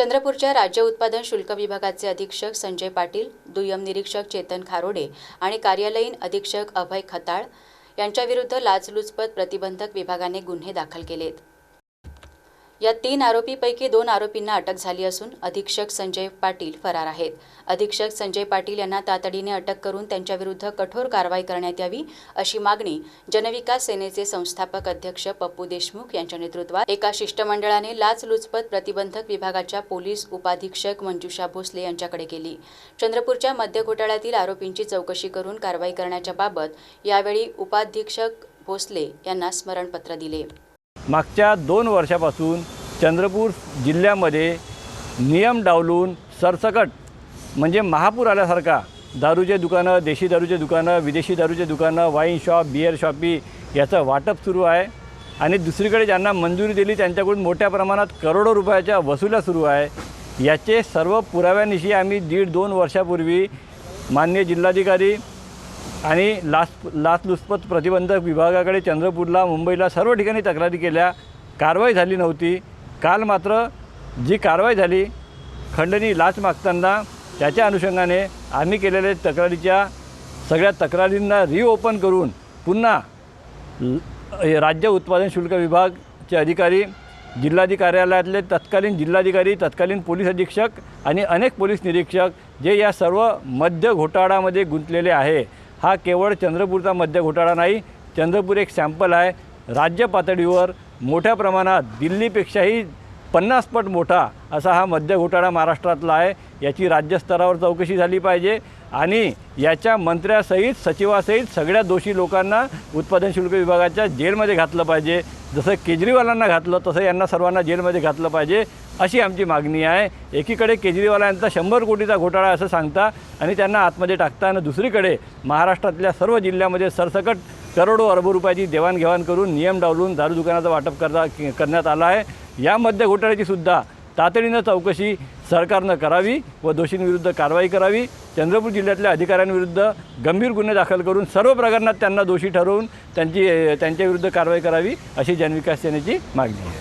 चंद्रपूरच्या राज्य उत्पादन शुल्क विभागाचे अधीक्षक संजय पाटील दुय्यम निरीक्षक चेतन खारोडे आणि कार्यालयीन अधीक्षक अभय खताळ यांच्याविरुद्ध लाचलुचपत प्रतिबंधक विभागाने गुन्हे दाखल केलेत. या तीन आरोपीपैकी दोन आरोपींना अटक झाली असून अधीक्षक संजय पाटील फरार आहेत. अधीक्षक संजय पाटील यांना तातडीने अटक करून त्यांच्याविरुद्ध कठोर कारवाई करण्यात यावी अशी मागणी जनविकास सेनेचे संस्थापक अध्यक्ष पप्पू देशमुख यांच्या नेतृत्वात एका शिष्टमंडळाने लाचलुचपत प्रतिबंधक विभागाच्या पोलीस उपाधीक्षक मंजुषा भोसले यांच्याकडे केली. चंद्रपूरच्या मद्य घोटाळ्यातील आरोपींची चौकशी करून कारवाई करण्याच्या बाबत यावेळी उपाधीक्षक भोसले यांना स्मरणपत्र दिले. मागच्या दोन वर्षापासून चंद्रपूर जिल्ह्यामध्ये नियम डावलून सरसकट म्हणजे महापूर आल्यासारखा दारूचे दुकानं देशी दारूचे दुकानं विदेशी दारूचे दुकानं वाईन शॉप बिअर शॉपी याचं वाटप सुरू आहे. आणि दुसरीकडे ज्यांना मंजुरी दिली त्यांच्याकडून मोठ्या प्रमाणात करोडो रुपयाच्या वसुल्या सुरू आहे. याचे सर्व पुराव्यानिशी आम्ही दीड दोन वर्षापूर्वी मान्य जिल्हाधिकारी आणि लाच लाचलुचपत प्रतिबंधक विभागाकडे चंद्रपूरला मुंबईला सर्व ठिकाणी तक्रारी केल्या. कारवाई झाली नव्हती. काल मात्र जी कारवाई झाली खंडणी लाच मागताना त्याच्या अनुषंगाने आम्ही केलेल्या तक्रारीच्या सगळ्या तक्रारींना रिओपन करून पुन्हा राज्य उत्पादन शुल्क विभागचे अधिकारी जिल्हाधिकार्यालयातले तत्कालीन जिल्हाधिकारी तत्कालीन पोलीस अधीक्षक आणि अनेक पोलीस निरीक्षक जे या सर्व मद्य घोटाळामध्ये गुंतलेले आहे. हा केवळ चंद्रपूरचा मद्य घोटाळा नाही चंद्रपूर एक सॅम्पल आहे. राज्य पातळीवर मोठ्या प्रमाणात दिल्लीपेक्षाही पन्नास पट मोठा असा हा मद्य घोटाळा महाराष्ट्रातला आहे. याची राज्यस्तरावर चौकशी झाली पाहिजे आणि याच्या मंत्र्यासहित सचिवासहित सगळ्या दोषी लोकांना उत्पादन शुल्क विभागाच्या जेलमध्ये घातलं पाहिजे. जसं केजरीवालांना घातलं तसं यांना सर्वांना जेलमध्ये घातलं पाहिजे अशी आमची मागणी आहे. एकीकडे केजरीवाल यांचा शंभर कोटीचा घोटाळा असं सांगता आणि त्यांना आतमध्ये टाकता आणि दुसरीकडे महाराष्ट्रातल्या सर्व जिल्ह्यामध्ये सरसकट करोडो अरब रुपयाची देवाणघेवाण करून नियम डावलून दारू दुकानाचं वाटप करता करण्यात आलं आहे. या मद्य घोटाळ्याची सुद्धा तातडीनं चौकशी सरकारनं करावी व दोषींविरुद्ध कारवाई करावी. चंद्रपूर जिल्ह्यातल्या अधिकाऱ्यांविरुद्ध गंभीर गुन्हे दाखल करून सर्व प्रकरणात त्यांना दोषी ठरवून त्यांची त्यांच्याविरुद्ध कारवाई करावी अशी जनविकास सेनेची मागणी आहे.